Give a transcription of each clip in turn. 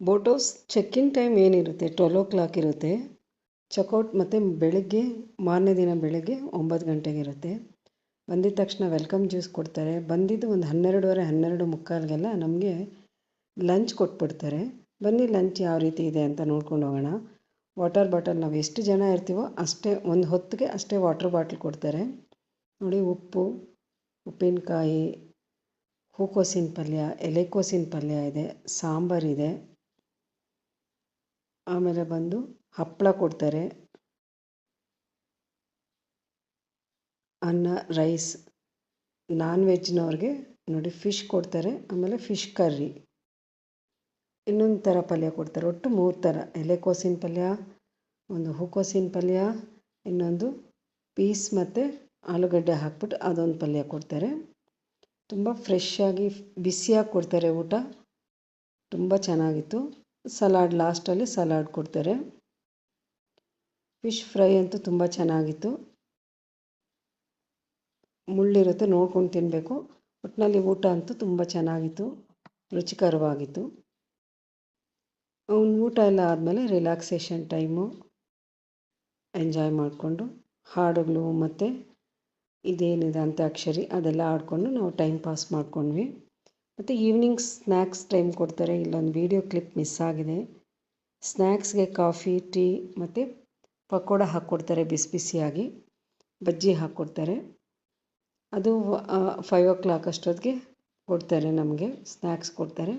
Boat house check in time ಏನಿರುತ್ತೆ? Twelve o'clock ಇರುತ್ತೆ. Checkout ಮತ್ತು ಬೆಳಗ್ಗೆ, ಮಾರನೇ ದಿನ ಬೆಳಗ್ಗೆ ಒಂಬತ್ತು ಗಂಟೆಗೆ ಇರುತ್ತೆ. ಬಂದಿದ ತಕ್ಷಣ ವೆಲ್ಕಮ್ ಜ್ಯೂಸ್ ಕೊಡ್ತಾರೆ. ಬಂದಿದ್ದು ಒಂದು ಹನ್ನೆರಡುವರೆ, ಹನ್ನೆರಡು ಮುಕ್ಕಾಲಿಗೆಲ್ಲ ನಮಗೆ ಲಂಚ್ ಕೊಟ್ಬಿಡ್ತಾರೆ. ಬನ್ನಿ ಲಂಚ್ ಯಾವ ರೀತಿ ಇದೆ ಅಂತ ನೋಡ್ಕೊಂಡು ಹೋಗೋಣ. ವಾಟರ್ ಬಾಟಲ್ ನಾವು ಎಷ್ಟು ಜನ ಇರ್ತೀವೋ ಅಷ್ಟೇ, ಒಂದು ಹೊತ್ತಿಗೆ ಅಷ್ಟೇ ವಾಟರ್ ಬಾಟ್ಲ್ ಕೊಡ್ತಾರೆ. ನೋಡಿ, ಉಪ್ಪು, ಉಪ್ಪಿನಕಾಯಿ, ಹೂಕೋಸಿನ ಪಲ್ಯ, ಎಲೆಕೋಸಿನ ಪಲ್ಯ ಇದೆ ಸಾಂಬಾರಿದೆ ಆಮೇಲೆ ಬಂದು ಹಪ್ಪಳ ಕೊಡ್ತಾರೆ. ಅನ್ನ, ರೈಸ್ ನಾನ್ ವೆಜ್ನವ್ರಿಗೆ ನೋಡಿ ಫಿಶ್ ಕೊಡ್ತಾರೆ, ಆಮೇಲೆ ಫಿಶ್ ಕರ್ರಿ. ಇನ್ನೊಂದು ಥರ ಪಲ್ಯ ಕೊಡ್ತಾರೆ, ಒಟ್ಟು ಮೂರು ಥರ ಎಲೆಕೋಸಿನ ಪಲ್ಯ, ಒಂದು ಹೂಕೋಸಿನ ಪಲ್ಯ, ಇನ್ನೊಂದು ಪೀಸ್ ಮತ್ತು ಆಲೂಗಡ್ಡೆ ಹಾಕ್ಬಿಟ್ಟು ಅದೊಂದು ಪಲ್ಯ ಕೊಡ್ತಾರೆ. ತುಂಬ ಫ್ರೆಶ್ಶಾಗಿ ಬಿಸಿಯಾಗಿ ಕೊಡ್ತಾರೆ ಊಟ. ತುಂಬ ಚೆನ್ನಾಗಿತ್ತು. ಸಲಾಡ್ ಲಾಸ್ಟಲ್ಲಿ ಸಲಾಡ್ ಕೊಡ್ತಾರೆ. ಫಿಶ್ ಫ್ರೈ ಅಂತೂ ತುಂಬ ಚೆನ್ನಾಗಿತ್ತು. ಮುಳ್ಳಿರುತ್ತೆ, ನೋಡ್ಕೊಂಡು ತಿನ್ನಬೇಕು ಒಟ್ಟಿನಲ್ಲಿ ಊಟ ಅಂತೂ ತುಂಬ ಚೆನ್ನಾಗಿತ್ತು. ರುಚಿಕರವಾಗಿತ್ತು. ಅವ್ನ ಊಟ ಎಲ್ಲ ಆದಮೇಲೆ ರಿಲ್ಯಾಕ್ಸೇಷನ್ ಟೈಮು ಎಂಜಾಯ್ ಮಾಡಿಕೊಂಡು ಹಾಡುಗಳು ಮತ್ತು ಇದೇನಿದೆ ಅಂತ್ಯಾಕ್ಷರಿ ಅದೆಲ್ಲ ಆಡಿಕೊಂಡು ನಾವು ಟೈಮ್ ಪಾಸ್ ಮಾಡ್ಕೊಂಡ್ವಿ. ಮತ್ತು ಈವ್ನಿಂಗ್ ಸ್ನ್ಯಾಕ್ಸ್ ಟೈಮ್ ಕೊಡ್ತಾರೆ. ಇಲ್ಲೊಂದು ವೀಡಿಯೋ ಕ್ಲಿಪ್ ಮಿಸ್ ಆಗಿದೆ. ಸ್ನ್ಯಾಕ್ಸ್ಗೆ ಕಾಫಿ ಟೀ ಮತ್ತು ಪಕೋಡ ಹಾಕ್ಕೊಡ್ತಾರೆ ಬಿಸಿ ಬಿಸಿಯಾಗಿ. ಬಜ್ಜಿ ಹಾಕ್ಕೊಡ್ತಾರೆ ಅದು ಫೈವ್ ಓ ಕ್ಲಾಕ್ ಅಷ್ಟೊತ್ತಿಗೆ ಕೊಡ್ತಾರೆ ನಮಗೆ ಸ್ನ್ಯಾಕ್ಸ್ ಕೊಡ್ತಾರೆ.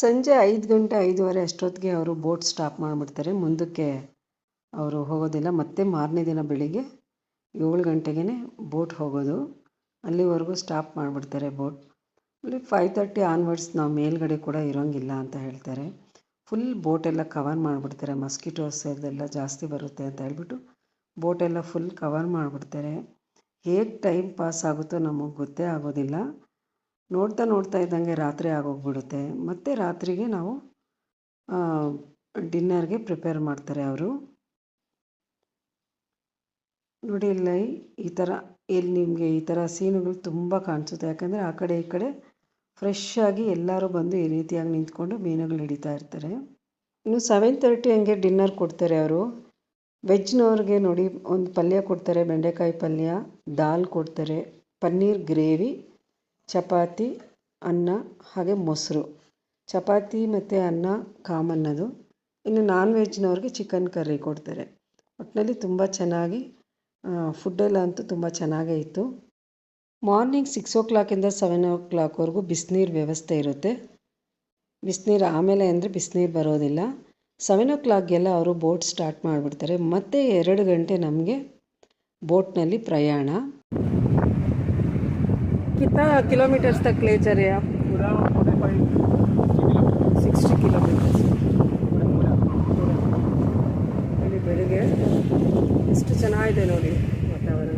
ಸಂಜೆ ಐದು ಗಂಟೆ ಐದುವರೆ ಅಷ್ಟೊತ್ತಿಗೆ ಅವರು ಬೋಟ್ ಸ್ಟಾಪ್ ಮಾಡಿಬಿಡ್ತಾರೆ. ಮುಂದಕ್ಕೆ ಅವರು ಹೋಗೋದಿಲ್ಲ. ಮತ್ತೆ ಮಾರನೇ ದಿನ ಬೆಳಿಗ್ಗೆ ಏಳು ಗಂಟೆಗೇ ಬೋಟ್ ಹೋಗೋದು. ಅಲ್ಲಿವರೆಗೂ ಸ್ಟಾಪ್ ಮಾಡಿಬಿಡ್ತಾರೆ ಬೋಟ್. ಅಲ್ಲಿ ಫೈವ್ ತರ್ಟಿ ಆನ್ವರ್ಡ್ಸ್ ನಾವು ಮೇಲ್ಗಡೆ ಕೂಡ ಇರೋಂಗಿಲ್ಲ ಅಂತ ಹೇಳ್ತಾರೆ. ಫುಲ್ ಬೋಟೆಲ್ಲ ಕವರ್ ಮಾಡಿಬಿಡ್ತಾರೆ. ಮಸ್ಕಿಟೋಸ್ ಅದೆಲ್ಲ ಜಾಸ್ತಿ ಬರುತ್ತೆ ಅಂತ ಹೇಳ್ಬಿಟ್ಟು ಬೋಟೆಲ್ಲ ಫುಲ್ ಕವರ್ ಮಾಡಿಬಿಡ್ತಾರೆ. ಹೇಗೆ ಟೈಮ್ ಪಾಸ್ ಆಗುತ್ತೋ ನಮಗೆ ಗೊತ್ತೇ ಆಗೋದಿಲ್ಲ. ನೋಡ್ತಾ ನೋಡ್ತಾ ಇದ್ದಂಗೆ ರಾತ್ರಿ ಆಗೋಗ್ಬಿಡುತ್ತೆ. ಮತ್ತು ರಾತ್ರಿಗೆ ನಾವು ಡಿನ್ನರ್ಗೆ ಪ್ರಿಪೇರ್ ಮಾಡ್ತಾರೆ ಅವರು. ನೋಡಿ, ಇಲ್ಲ ಈ ಥರ ಎಲ್ಲಿ ನಿಮಗೆ ಈ ಥರ ಸೀನುಗಳು ತುಂಬ ಕಾಣಿಸುತ್ತೆ. ಯಾಕಂದರೆ ಆ ಕಡೆ ಈ ಕಡೆ ಫ್ರೆಶ್ ಆಗಿ ಎಲ್ಲರೂ ಬಂದು ಈ ರೀತಿಯಾಗಿ ನಿಂತ್ಕೊಂಡು ಮೀನುಗಳು ಹಿಡಿತಾ ಇರ್ತಾರೆ. ಇನ್ನು ಸೆವೆನ್ ತರ್ಟಿ ಹಂಗೆ ಡಿನ್ನರ್ ಕೊಡ್ತಾರೆ ಅವರು. ವೆಜ್ನವ್ರಿಗೆ ನೋಡಿ, ಒಂದು ಪಲ್ಯ ಕೊಡ್ತಾರೆ, ಬೆಂಡೆಕಾಯಿ ಪಲ್ಯ, ದಾಲ್ ಕೊಡ್ತಾರೆ, ಪನ್ನೀರ್ ಗ್ರೇವಿ. ಚಪಾತಿ, ಅನ್ನ ಹಾಗೆ ಮೊಸರು. ಚಪಾತಿ ಮತ್ತು ಅನ್ನ ಕಾಮನ್ ಅದು ಇನ್ನು ನಾನ್ ವೆಜ್ನವ್ರಿಗೆ ಚಿಕನ್ ಕರ್ರಿ ಕೊಡ್ತಾರೆ. ಒಟ್ಟಿನಲ್ಲಿ ತುಂಬ ಚೆನ್ನಾಗಿ ಫುಡ್ಡೆಲ್ಲ ಅಂತೂ ತುಂಬ ಚೆನ್ನಾಗೇ ಇತ್ತು. ಮಾರ್ನಿಂಗ್ ಸಿಕ್ಸ್ ಓ ಕ್ಲಾಕಿಂದ ಸೆವೆನ್ ಓ ಕ್ಲಾಕ್ವರೆಗೂ ಬಿಸಿನೀರು ವ್ಯವಸ್ಥೆ ಇರುತ್ತೆ. ಬಿಸಿನೀರು ಆಮೇಲೆ ಅಂದರೆ ಬಿಸಿನೀರು ಬರೋದಿಲ್ಲ. ಸೆವೆನ್ ಓ ಕ್ಲಾಕ್ಗೆಲ್ಲ ಅವರು ಬೋಟ್ ಸ್ಟಾರ್ಟ್ ಮಾಡಿಬಿಡ್ತಾರೆ. ಮತ್ತು ಎರಡು ಗಂಟೆ ನಮಗೆ ಬೋಟ್ನಲ್ಲಿ ಪ್ರಯಾಣ. कितना किलोमीटर्स तक ले जा रहे हैं आप पूरा फोर्टी फाइव ಸಿಕ್ಸ್ಟಿ ಕಿಲೋಮೀಟರ್ಸ್ ಇಲ್ಲಿ ಬೆಳಿಗ್ಗೆ ಎಷ್ಟು ಚೆನ್ನಾಗಿದೆ ನೋಡಿ ವಾತಾವರಣ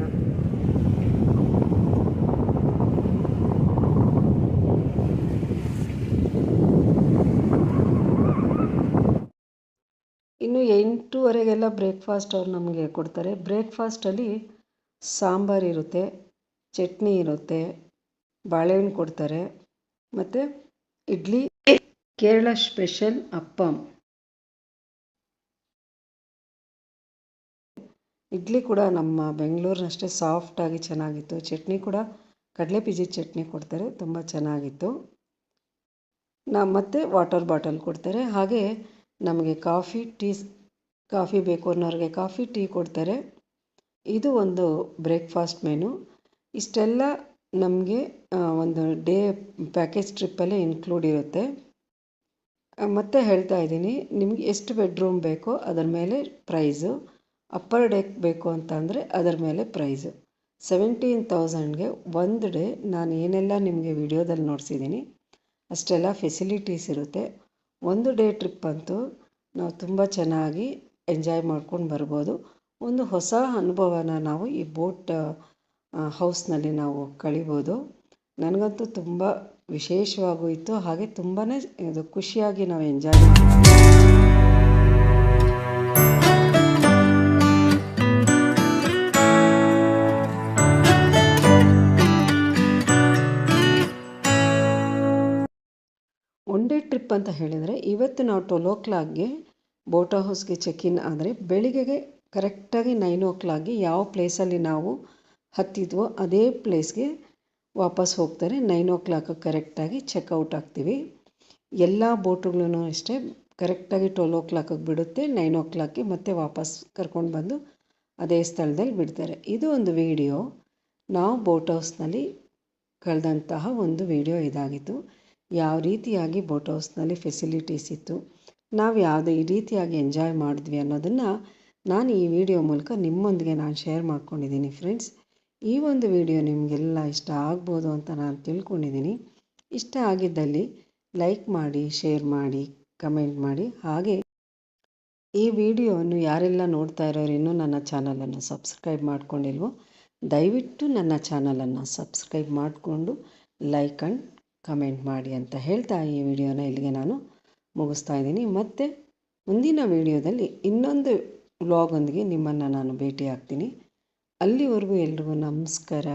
ಇನ್ನು ಎಂಟೂವರೆಗೆಲ್ಲ ಬ್ರೇಕ್ಫಾಸ್ಟ್ ಅವ್ರು ನಮಗೆ ಕೊಡ್ತಾರೆ ಬ್ರೇಕ್ಫಾಸ್ಟಲ್ಲಿ ಸಾಂಬಾರು ಇರುತ್ತೆ ಚಟ್ನಿ ಇರುತ್ತೆ ಬಾಳೆಹಣ್ಣು ಕೊಡ್ತಾರೆ. ಮತ್ತು ಇಡ್ಲಿ, ಕೇರಳ ಸ್ಪೆಷಲ್ ಅಪ್ಪಮ್ ಇಡ್ಲಿ ಕೂಡ ನಮ್ಮ ಬೆಂಗಳೂರಿನಷ್ಟೇ ಸಾಫ್ಟಾಗಿ ಚೆನ್ನಾಗಿತ್ತು. ಚಟ್ನಿ ಕೂಡ ಕಡಲೆ ಬೀಜ ಚಟ್ನಿ ಕೊಡ್ತಾರೆ, ತುಂಬ ಚೆನ್ನಾಗಿತ್ತು. ನಾ ಮತ್ತೆ ವಾಟರ್ ಬಾಟಲ್ ಕೊಡ್ತಾರೆ. ಹಾಗೆ ನಮಗೆ ಕಾಫಿ ಟೀ ಕಾಫಿ ಬೇಕು ಅನ್ನೋರಿಗೆ ಕಾಫಿ ಟೀ ಕೊಡ್ತಾರೆ. ಇದು ಒಂದು ಬ್ರೇಕ್ಫಾಸ್ಟ್ ಮೆನು ಇಷ್ಟೆಲ್ಲ ನಮಗೆ ಒಂದು ಡೇ ಪ್ಯಾಕೇಜ್ ಟ್ರಿಪ್ಪಲ್ಲೇ ಇನ್ಕ್ಲೂಡ್ ಇರುತ್ತೆ. ಮತ್ತೆ ಹೇಳ್ತಾ ಇದ್ದೀನಿ, ನಿಮ್ಗೆ ಎಷ್ಟು ಬೆಡ್ರೂಮ್ ಬೇಕೋ ಅದರ ಮೇಲೆ ಪ್ರೈಸು ಅಪ್ಪರ್ ಡೆಕ್ ಬೇಕು ಅಂತ ಅಂದರೆ ಅದರ ಮೇಲೆ ಪ್ರೈಸು ಸೆವೆಂಟೀನ್ ತೌಸಂಡ್ಗೆ ಒಂದು ಡೇ ನಾನು ಏನೆಲ್ಲ ನಿಮಗೆ ವಿಡಿಯೋದಲ್ಲಿ ನೋಡಿಸಿದ್ದೀನಿ, ಅಷ್ಟೆಲ್ಲ ಫೆಸಿಲಿಟೀಸ್ ಇರುತ್ತೆ. ಒಂದು ಡೇ ಟ್ರಿಪ್ ಅಂತೂ ನಾವು ತುಂಬ ಚೆನ್ನಾಗಿ ಎಂಜಾಯ್ ಮಾಡ್ಕೊಂಡು ಬರ್ಬೋದು. ಒಂದು ಹೊಸ ಅನುಭವನ ನಾವು ಈ ಬೋಟ್ ಹೌಸ್ನಲ್ಲಿ ನಾವು ಕಳಿಬೋದು. ನನಗಂತೂ ತುಂಬ ವಿಶೇಷವಾಗೋಯಿತು. ಹಾಗೆ ತುಂಬಾ ಇದು ಖುಷಿಯಾಗಿ ನಾವು ಎಂಜಾಯ್ ಒನ್ ಡೇ ಟ್ರಿಪ್ ಅಂತ ಹೇಳಿದರೆ, ಇವತ್ತು ನಾವು ಟ್ವೆಲ್ ಓ ಕ್ಲಾಕ್ಗೆ ಬೋಟ್ ಹೌಸ್ಗೆ ಚೆಕ್ ಇನ್ ಆದರೆ ಬೆಳಿಗ್ಗೆಗೆ ಕರೆಕ್ಟಾಗಿ ನೈನ್ ಓ ಕ್ಲಾಕ್ಗೆ ಯಾವ ಪ್ಲೇಸಲ್ಲಿ ನಾವು ಹತ್ತಿದ್ವೋ ಅದೇ ಪ್ಲೇಸ್ಗೆ ವಾಪಸ್ ಹೋಗ್ತಾರೆ. ನೈನ್ ಓ ಕ್ಲಾಕ್ ಕರೆಕ್ಟಾಗಿ ಚೆಕ್ಔಟ್ ಆಗ್ತೀವಿ. ಎಲ್ಲ ಬೋಟುಗಳೂ ಅಷ್ಟೇ ಕರೆಕ್ಟಾಗಿ ಟ್ವೆಲ್ ಓ ಕ್ಲಾಕಿಗೆ ಬಿಡುತ್ತೆ. ನೈನ್ ಓ ಕ್ಲಾಕ್ಗೆ ಮತ್ತೆ ವಾಪಸ್ ಕರ್ಕೊಂಡು ಬಂದು ಅದೇ ಸ್ಥಳದಲ್ಲಿ ಬಿಡ್ತಾರೆ. ಇದು ಒಂದು ವಿಡಿಯೋ ನಾವು ಬೋಟ್ ಹೌಸ್ನಲ್ಲಿ ಕಳೆದಂತಹ ಒಂದು ವಿಡಿಯೋ ಇದಾಗಿತ್ತು. ಯಾವ ರೀತಿಯಾಗಿ ಬೋಟ್ ಹೌಸ್ನಲ್ಲಿ ಫೆಸಿಲಿಟೀಸ್ ಇತ್ತು. ನಾವು ಯಾವುದೇ ಈ ರೀತಿಯಾಗಿ ಎಂಜಾಯ್ ಮಾಡಿದ್ವಿ ಅನ್ನೋದನ್ನು ನಾನು ಈ ವಿಡಿಯೋ ಮೂಲಕ ನಿಮ್ಮೊಂದಿಗೆ ನಾನು ಶೇರ್ ಮಾಡ್ಕೊಂಡಿದ್ದೀನಿ ಫ್ರೆಂಡ್ಸ್ ಈ ಒಂದು ವಿಡಿಯೋ ನಿಮಗೆಲ್ಲ ಇಷ್ಟ ಆಗ್ಬೋದು ಅಂತ ನಾನು ತಿಳ್ಕೊಂಡಿದ್ದೀನಿ. ಇಷ್ಟ ಆಗಿದ್ದಲ್ಲಿ ಲೈಕ್ ಮಾಡಿ, ಶೇರ್ ಮಾಡಿ, ಕಮೆಂಟ್ ಮಾಡಿ. ಹಾಗೆ ಈ ವಿಡಿಯೋವನ್ನು ಯಾರೆಲ್ಲ ನೋಡ್ತಾ ಇರೋರು ಇನ್ನೂ ನನ್ನ ಚಾನಲನ್ನು ಸಬ್ಸ್ಕ್ರೈಬ್ ಮಾಡ್ಕೊಂಡಿಲ್ವೋ, ದಯವಿಟ್ಟು ನನ್ನ ಚಾನಲನ್ನು ಸಬ್ಸ್ಕ್ರೈಬ್ ಮಾಡಿಕೊಂಡು ಲೈಕ್ ಆ್ಯಂಡ್ ಕಮೆಂಟ್ ಮಾಡಿ ಅಂತ ಹೇಳ್ತಾ ಈ ವಿಡಿಯೋನ ಇಲ್ಲಿಗೆ ನಾನು ಮುಗಿಸ್ತಾ ಇದ್ದೀನಿ. ಮತ್ತು ಮುಂದಿನ ವಿಡಿಯೋದಲ್ಲಿ ಇನ್ನೊಂದು ವ್ಲಾಗೊಂದಿಗೆ ನಿಮ್ಮನ್ನು ನಾನು ಭೇಟಿ ಆಗ್ತೀನಿ ಅಲ್ಲಿವರೆಗೂ ಎಲ್ರಿಗೂ ನಮಸ್ಕಾರ.